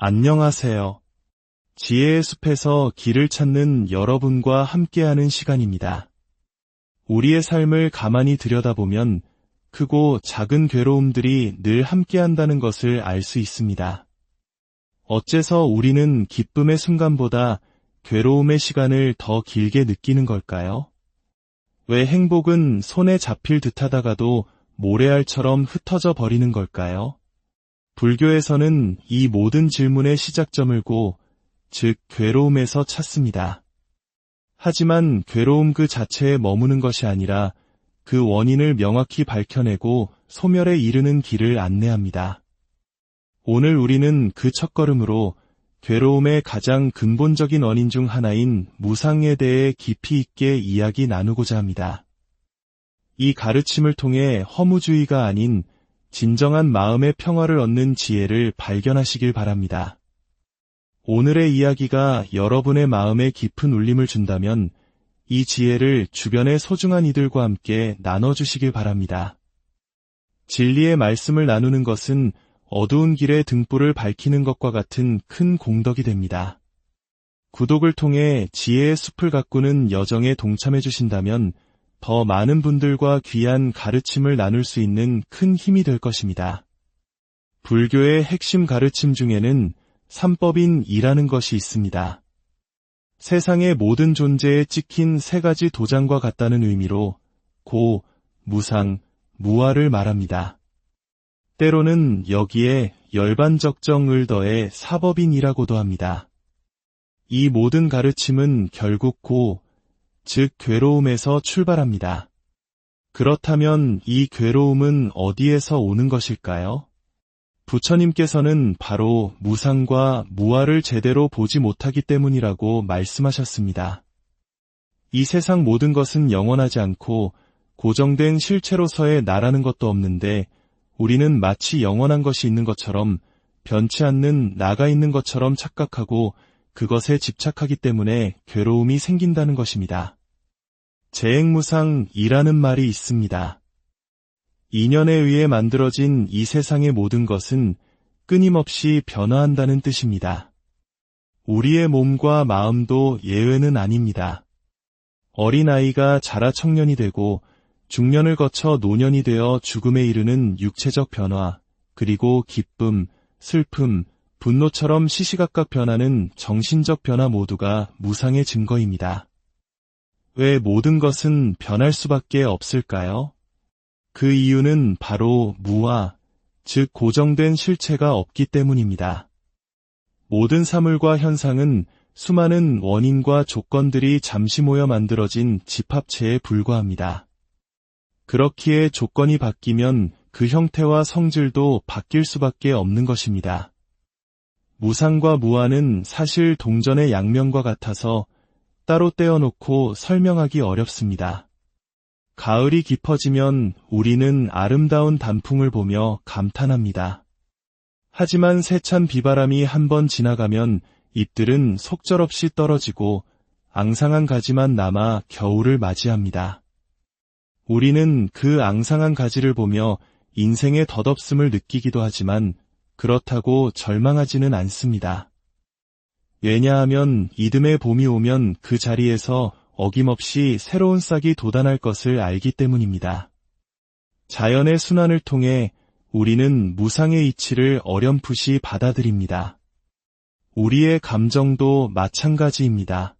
안녕하세요. 지혜의 숲에서 길을 찾는 여러분과 함께하는 시간입니다. 우리의 삶을 가만히 들여다보면 크고 작은 괴로움들이 늘 함께한다는 것을 알 수 있습니다. 어째서 우리는 기쁨의 순간보다 괴로움의 시간을 더 길게 느끼는 걸까요? 왜 행복은 손에 잡힐 듯 하다가도 모래알처럼 흩어져 버리는 걸까요? 불교에서는 이 모든 질문의 시작점을 고, 즉 괴로움에서 찾습니다. 하지만 괴로움 그 자체에 머무는 것이 아니라 그 원인을 명확히 밝혀내고 소멸에 이르는 길을 안내합니다. 오늘 우리는 그 첫걸음으로 괴로움의 가장 근본적인 원인 중 하나인 무상에 대해 깊이 있게 이야기 나누고자 합니다. 이 가르침을 통해 허무주의가 아닌 진정한 마음의 평화를 얻는 지혜를 발견하시길 바랍니다. 오늘의 이야기가 여러분의 마음에 깊은 울림을 준다면 이 지혜를 주변의 소중한 이들과 함께 나눠주시길 바랍니다. 진리의 말씀을 나누는 것은 어두운 길의 등불을 밝히는 것과 같은 큰 공덕이 됩니다. 구독을 통해 지혜의 숲을 가꾸는 여정에 동참해 주신다면 더 많은 분들과 귀한 가르침을 나눌 수 있는 큰 힘이 될 것입니다. 불교의 핵심 가르침 중에는 삼법인 이라는 것이 있습니다. 세상의 모든 존재에 찍힌 세 가지 도장과 같다는 의미로 고, 무상, 무아를 말합니다. 때로는 여기에 열반적정을 더해 사법인이라고도 합니다. 이 모든 가르침은 결국 고, 즉 괴로움에서 출발합니다. 그렇다면 이 괴로움은 어디에서 오는 것일까요? 부처님께서는 바로 무상과 무아를 제대로 보지 못하기 때문이라고 말씀하셨습니다. 이 세상 모든 것은 영원하지 않고 고정된 실체로서의 나라는 것도 없는데 우리는 마치 영원한 것이 있는 것처럼 변치 않는 나가 있는 것처럼 착각하고 그것에 집착하기 때문에 괴로움이 생긴다는 것입니다. 재행무상이라는 말이 있습니다. 인연에 의해 만들어진 이 세상의 모든 것은 끊임없이 변화한다는 뜻입니다. 우리의 몸과 마음도 예외는 아닙니다. 어린아이가 자라 청년이 되고 중년을 거쳐 노년이 되어 죽음에 이르는 육체적 변화, 그리고 기쁨, 슬픔, 분노처럼 시시각각 변하는 정신적 변화 모두가 무상의 증거입니다. 왜 모든 것은 변할 수밖에 없을까요? 그 이유는 바로 무와, 즉 고정된 실체가 없기 때문입니다. 모든 사물과 현상은 수많은 원인과 조건들이 잠시 모여 만들어진 집합체에 불과합니다. 그렇기에 조건이 바뀌면 그 형태와 성질도 바뀔 수밖에 없는 것입니다. 무상과 무아는 사실 동전의 양면과 같아서 따로 떼어놓고 설명하기 어렵습니다. 가을이 깊어지면 우리는 아름다운 단풍을 보며 감탄합니다. 하지만 세찬 비바람이 한번 지나가면 잎들은 속절없이 떨어지고 앙상한 가지만 남아 겨울을 맞이합니다. 우리는 그 앙상한 가지를 보며 인생의 덧없음을 느끼기도 하지만 그렇다고 절망하지는 않습니다. 왜냐하면 이듬해 봄이 오면 그 자리에서 어김없이 새로운 싹이 돋아날 것을 알기 때문입니다. 자연의 순환을 통해 우리는 무상의 이치를 어렴풋이 받아들입니다. 우리의 감정도 마찬가지입니다.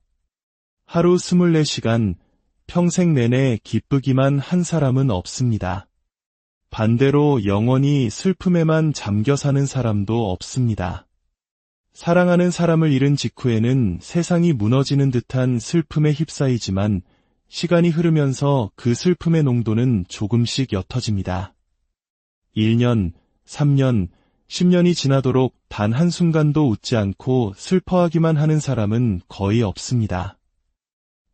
하루 24시간 평생 내내 기쁘기만 한 사람은 없습니다. 반대로 영원히 슬픔에만 잠겨 사는 사람도 없습니다. 사랑하는 사람을 잃은 직후에는 세상이 무너지는 듯한 슬픔에 휩싸이지만 시간이 흐르면서 그 슬픔의 농도는 조금씩 옅어집니다. 1년, 3년, 10년이 지나도록 단 한순간도 웃지 않고 슬퍼하기만 하는 사람은 거의 없습니다.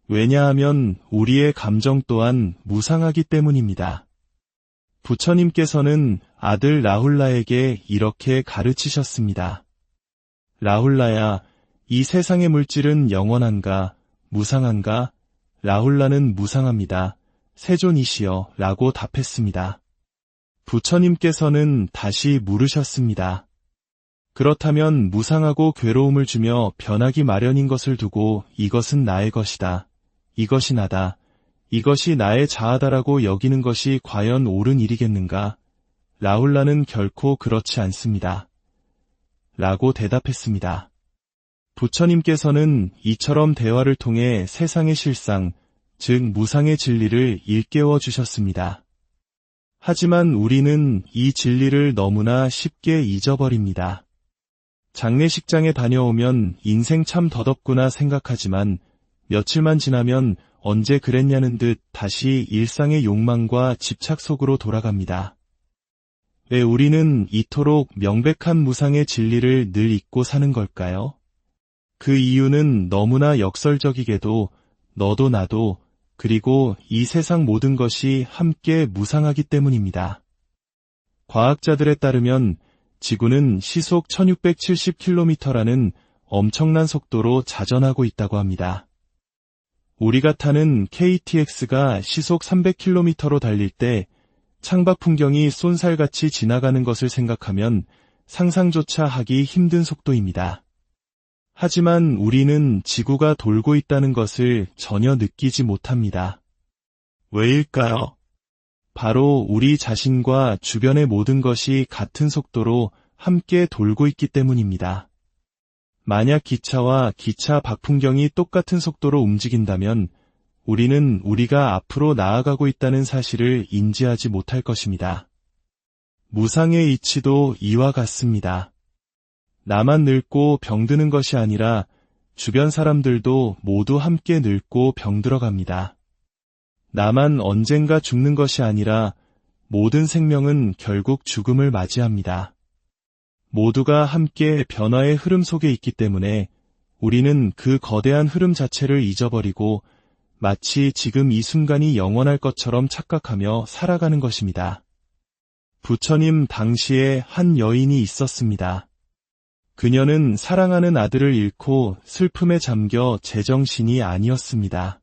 왜냐하면 우리의 감정 또한 무상하기 때문입니다. 부처님께서는 아들 라훌라에게 이렇게 가르치셨습니다. 라훌라야, 이 세상의 물질은 영원한가, 무상한가? 라훌라는 무상합니다. 세존이시여 라고 답했습니다. 부처님께서는 다시 물으셨습니다. 그렇다면 무상하고 괴로움을 주며 변하기 마련인 것을 두고 이것은 나의 것이다. 이것이 나다. 이것이 나의 자아다라고 여기는 것이 과연 옳은 일이겠는가? 라울라는 결코 그렇지 않습니다. 라고 대답했습니다. 부처님께서는 이처럼 대화를 통해 세상의 실상, 즉 무상의 진리를 일깨워 주셨습니다. 하지만 우리는 이 진리를 너무나 쉽게 잊어버립니다. 장례식장에 다녀오면 인생 참 더덥구나 생각하지만 며칠만 지나면 언제 그랬냐는 듯 다시 일상의 욕망과 집착 속으로 돌아갑니다. 왜 우리는 이토록 명백한 무상의 진리를 늘 잊고 사는 걸까요? 그 이유는 너무나 역설적이게도 너도 나도 그리고 이 세상 모든 것이 함께 무상하기 때문입니다. 과학자들에 따르면 지구는 시속 1670km라는 엄청난 속도로 자전하고 있다고 합니다. 우리가 타는 KTX가 시속 300km로 달릴 때 창밖 풍경이 쏜살같이 지나가는 것을 생각하면 상상조차 하기 힘든 속도입니다. 하지만 우리는 지구가 돌고 있다는 것을 전혀 느끼지 못합니다. 왜일까요? 바로 우리 자신과 주변의 모든 것이 같은 속도로 함께 돌고 있기 때문입니다. 만약 기차와 기차 밖 풍경이 똑같은 속도로 움직인다면 우리는 우리가 앞으로 나아가고 있다는 사실을 인지하지 못할 것입니다. 무상의 이치도 이와 같습니다. 나만 늙고 병드는 것이 아니라 주변 사람들도 모두 함께 늙고 병들어갑니다. 나만 언젠가 죽는 것이 아니라 모든 생명은 결국 죽음을 맞이합니다. 모두가 함께 변화의 흐름 속에 있기 때문에 우리는 그 거대한 흐름 자체를 잊어버리고 마치 지금 이 순간이 영원할 것처럼 착각하며 살아가는 것입니다. 부처님 당시에 한 여인이 있었습니다. 그녀는 사랑하는 아들을 잃고 슬픔에 잠겨 제정신이 아니었습니다.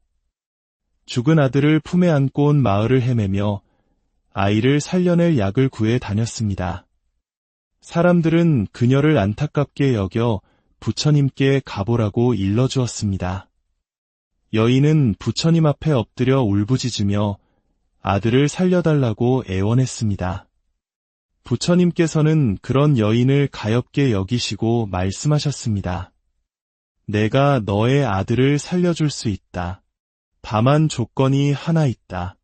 죽은 아들을 품에 안고 온 마을을 헤매며 아이를 살려낼 약을 구해 다녔습니다. 사람들은 그녀를 안타깝게 여겨 부처님께 가보라고 일러주었습니다. 여인은 부처님 앞에 엎드려 울부짖으며 아들을 살려달라고 애원했습니다. 부처님께서는 그런 여인을 가엽게 여기시고 말씀하셨습니다. 내가 너의 아들을 살려줄 수 있다. 다만 조건이 하나 있다.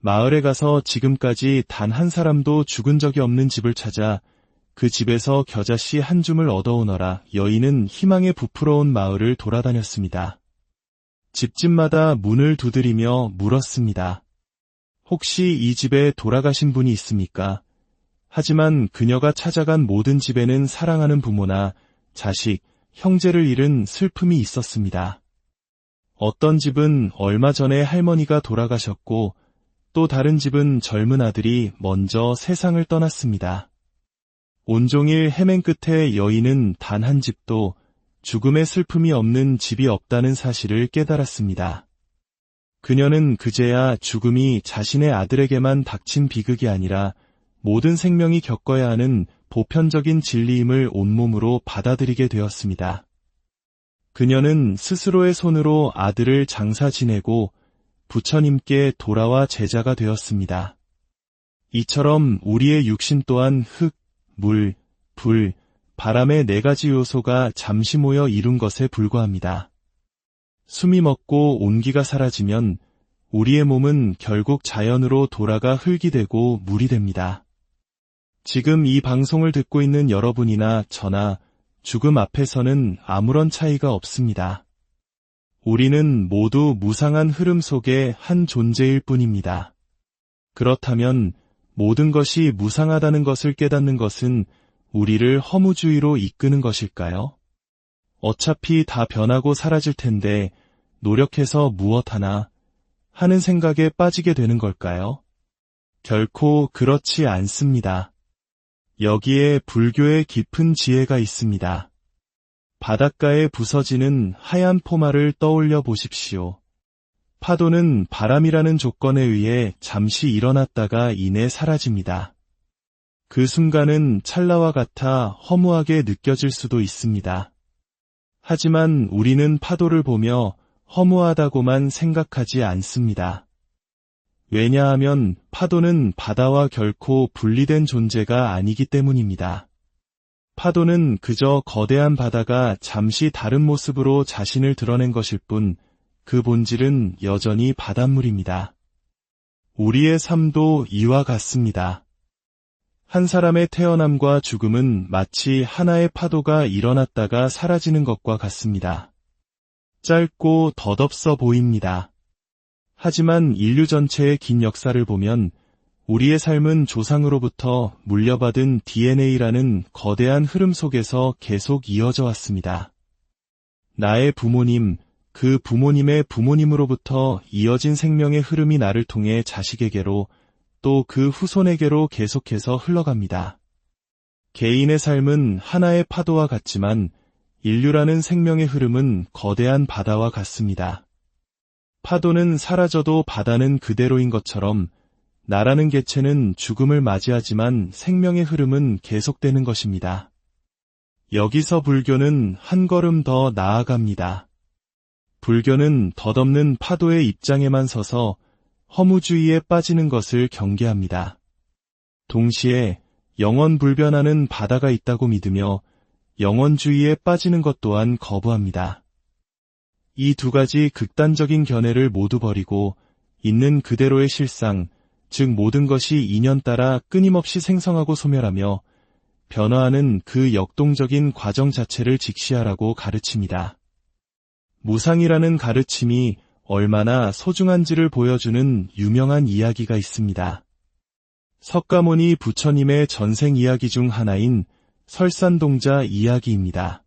마을에 가서 지금까지 단 한 사람도 죽은 적이 없는 집을 찾아 그 집에서 겨자씨 한 줌을 얻어오너라 여인은 희망에 부풀어온 마을을 돌아다녔습니다. 집집마다 문을 두드리며 물었습니다. 혹시 이 집에 돌아가신 분이 있습니까? 하지만 그녀가 찾아간 모든 집에는 사랑하는 부모나 자식, 형제를 잃은 슬픔이 있었습니다. 어떤 집은 얼마 전에 할머니가 돌아가셨고 또 다른 집은 젊은 아들이 먼저 세상을 떠났습니다. 온종일 헤맨 끝에 여인은 단 한 집도 죽음의 슬픔이 없는 집이 없다는 사실을 깨달았습니다. 그녀는 그제야 죽음이 자신의 아들에게만 닥친 비극이 아니라 모든 생명이 겪어야 하는 보편적인 진리임을 온몸으로 받아들이게 되었습니다. 그녀는 스스로의 손으로 아들을 장사 지내고 부처님께 돌아와 제자가 되었습니다. 이처럼 우리의 육신 또한 흙, 물, 불, 바람의 네 가지 요소가 잠시 모여 이룬 것에 불과합니다. 숨이 먹고 온기가 사라지면 우리의 몸은 결국 자연으로 돌아가 흙이 되고 물이 됩니다. 지금 이 방송을 듣고 있는 여러분이나 저나 죽음 앞에서는 아무런 차이가 없습니다. 우리는 모두 무상한 흐름 속의 한 존재일 뿐입니다. 그렇다면 모든 것이 무상하다는 것을 깨닫는 것은 우리를 허무주의로 이끄는 것일까요? 어차피 다 변하고 사라질 텐데 노력해서 무엇 하나 하는 생각에 빠지게 되는 걸까요? 결코 그렇지 않습니다. 여기에 불교의 깊은 지혜가 있습니다. 바닷가에 부서지는 하얀 포마를 떠올려 보십시오. 파도는 바람이라는 조건에 의해 잠시 일어났다가 이내 사라집니다. 그 순간은 찰나와 같아 허무하게 느껴질 수도 있습니다. 하지만 우리는 파도를 보며 허무하다고만 생각하지 않습니다. 왜냐하면 파도는 바다와 결코 분리된 존재가 아니기 때문입니다. 파도는 그저 거대한 바다가 잠시 다른 모습으로 자신을 드러낸 것일 뿐 그 본질은 여전히 바닷물입니다. 우리의 삶도 이와 같습니다. 한 사람의 태어남과 죽음은 마치 하나의 파도가 일어났다가 사라지는 것과 같습니다. 짧고 덧없어 보입니다. 하지만 인류 전체의 긴 역사를 보면 우리의 삶은 조상으로부터 물려받은 DNA라는 거대한 흐름 속에서 계속 이어져 왔습니다. 나의 부모님, 그 부모님의 부모님으로부터 이어진 생명의 흐름이 나를 통해 자식에게로 또 그 후손에게로 계속해서 흘러갑니다. 개인의 삶은 하나의 파도와 같지만 인류라는 생명의 흐름은 거대한 바다와 같습니다. 파도는 사라져도 바다는 그대로인 것처럼 나라는 개체는 죽음을 맞이하지만 생명의 흐름은 계속되는 것입니다. 여기서 불교는 한 걸음 더 나아갑니다. 불교는 덧없는 파도의 입장에만 서서 허무주의에 빠지는 것을 경계합니다. 동시에 영원 불변하는 바다가 있다고 믿으며 영원주의에 빠지는 것 또한 거부합니다. 이 두 가지 극단적인 견해를 모두 버리고 있는 그대로의 실상, 즉 모든 것이 인연 따라 끊임없이 생성하고 소멸하며 변화하는 그 역동적인 과정 자체를 직시하라고 가르칩니다. 무상이라는 가르침이 얼마나 소중한지를 보여주는 유명한 이야기가 있습니다. 석가모니 부처님의 전생 이야기 중 하나인 설산동자 이야기입니다.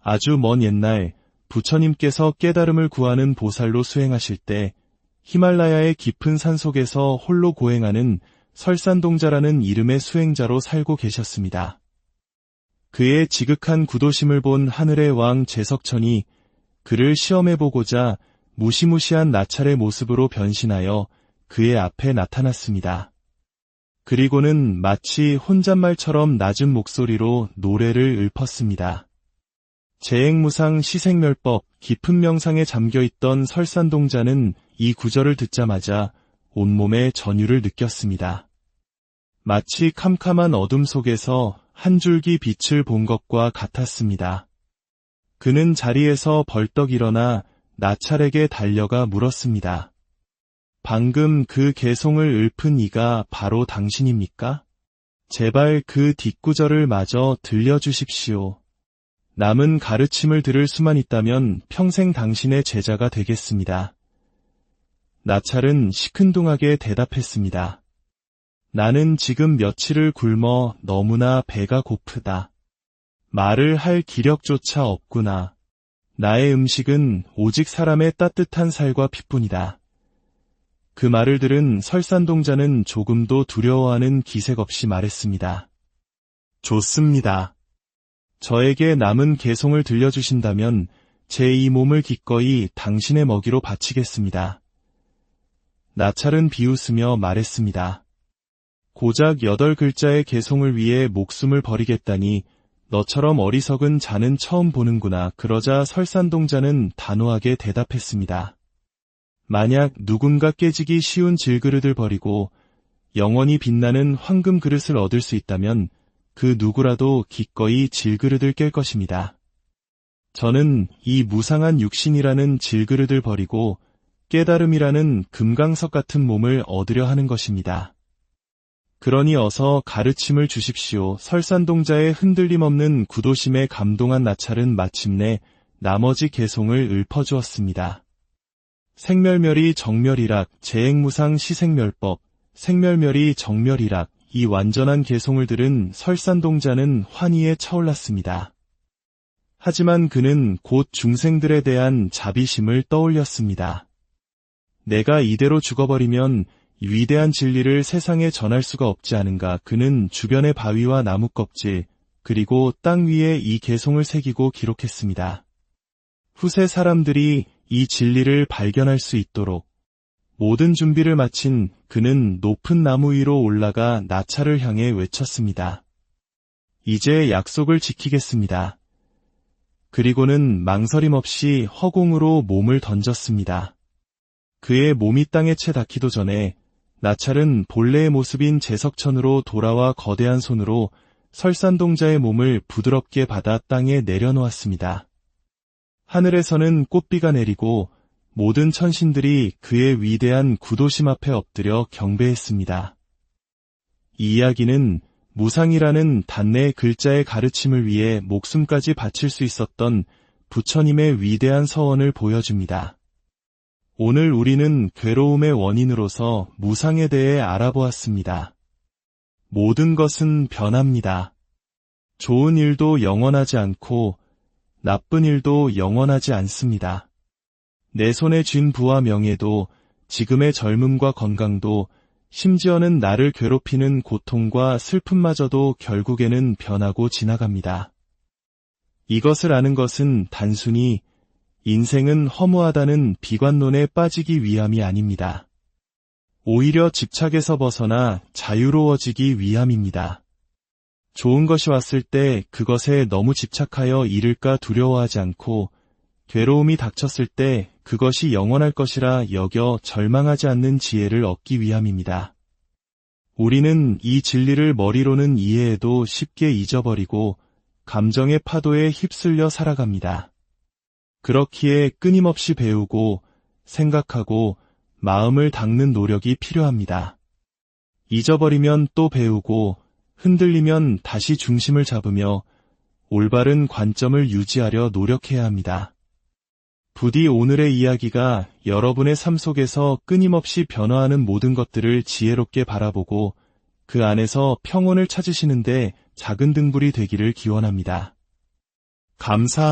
아주 먼 옛날 부처님께서 깨달음을 구하는 보살로 수행하실 때 히말라야의 깊은 산 속에서 홀로 고행하는 설산동자라는 이름의 수행자로 살고 계셨습니다. 그의 지극한 구도심을 본 하늘의 왕 제석천이 그를 시험해보고자 무시무시한 나찰의 모습으로 변신하여 그의 앞에 나타났습니다. 그리고는 마치 혼잣말처럼 낮은 목소리로 노래를 읊었습니다. 재행무상 시생멸법 깊은 명상에 잠겨있던 설산동자는 이 구절을 듣자마자 온몸에 전율을 느꼈습니다. 마치 캄캄한 어둠 속에서 한 줄기 빛을 본 것과 같았습니다. 그는 자리에서 벌떡 일어나 나찰에게 달려가 물었습니다. 방금 그 개송을 읊은 이가 바로 당신입니까? 제발 그 뒷구절을 마저 들려주십시오. 남은 가르침을 들을 수만 있다면 평생 당신의 제자가 되겠습니다. 나찰은 시큰둥하게 대답했습니다. 나는 지금 며칠을 굶어 너무나 배가 고프다. 말을 할 기력조차 없구나. 나의 음식은 오직 사람의 따뜻한 살과 피뿐이다. 그 말을 들은 설산동자는 조금도 두려워하는 기색 없이 말했습니다. 좋습니다. 저에게 남은 개송을 들려주신다면 제 이 몸을 기꺼이 당신의 먹이로 바치겠습니다. 나찰은 비웃으며 말했습니다. 고작 여덟 글자의 개송을 위해 목숨을 버리겠다니 너처럼 어리석은 자는 처음 보는구나. 그러자 설산동자는 단호하게 대답했습니다. 만약 누군가 깨지기 쉬운 질그릇을 버리고 영원히 빛나는 황금 그릇을 얻을 수 있다면 그 누구라도 기꺼이 질그릇을 깰 것입니다. 저는 이 무상한 육신이라는 질그릇을 버리고 깨달음이라는 금강석 같은 몸을 얻으려 하는 것입니다. 그러니 어서 가르침을 주십시오. 설산동자의 흔들림 없는 구도심에 감동한 나찰은 마침내 나머지 개송을 읊어주었습니다. 생멸멸이 정멸이락, 재행무상 시생멸법, 생멸멸이 정멸이락, 이 완전한 개송을 들은 설산동자는 환희에 차올랐습니다. 하지만 그는 곧 중생들에 대한 자비심을 떠올렸습니다. 내가 이대로 죽어버리면 위대한 진리를 세상에 전할 수가 없지 않은가 그는 주변의 바위와 나무 껍질 그리고 땅 위에 이 개송을 새기고 기록했습니다. 후세 사람들이 이 진리를 발견할 수 있도록 모든 준비를 마친 그는 높은 나무 위로 올라가 나차를 향해 외쳤습니다. 이제 약속을 지키겠습니다. 그리고는 망설임 없이 허공으로 몸을 던졌습니다. 그의 몸이 땅에 채 닿기도 전에 나찰은 본래의 모습인 제석천으로 돌아와 거대한 손으로 설산동자의 몸을 부드럽게 받아 땅에 내려놓았습니다. 하늘에서는 꽃비가 내리고 모든 천신들이 그의 위대한 구도심 앞에 엎드려 경배했습니다. 이 이야기는 무상이라는 단내 글자의 가르침을 위해 목숨까지 바칠 수 있었던 부처님의 위대한 서원을 보여줍니다. 오늘 우리는 괴로움의 원인으로서 무상에 대해 알아보았습니다. 모든 것은 변합니다. 좋은 일도 영원하지 않고 나쁜 일도 영원하지 않습니다. 내 손에 쥔 부와 명예도 지금의 젊음과 건강도 심지어는 나를 괴롭히는 고통과 슬픔마저도 결국에는 변하고 지나갑니다. 이것을 아는 것은 단순히 인생은 허무하다는 비관론에 빠지기 위함이 아닙니다. 오히려 집착에서 벗어나 자유로워지기 위함입니다. 좋은 것이 왔을 때 그것에 너무 집착하여 잃을까 두려워하지 않고 괴로움이 닥쳤을 때 그것이 영원할 것이라 여겨 절망하지 않는 지혜를 얻기 위함입니다. 우리는 이 진리를 머리로는 이해해도 쉽게 잊어버리고 감정의 파도에 휩쓸려 살아갑니다. 그렇기에 끊임없이 배우고 생각하고 마음을 닦는 노력이 필요합니다. 잊어버리면 또 배우고 흔들리면 다시 중심을 잡으며 올바른 관점을 유지하려 노력해야 합니다. 부디 오늘의 이야기가 여러분의 삶 속에서 끊임없이 변화하는 모든 것들을 지혜롭게 바라보고 그 안에서 평온을 찾으시는데 작은 등불이 되기를 기원합니다. 감사합니다.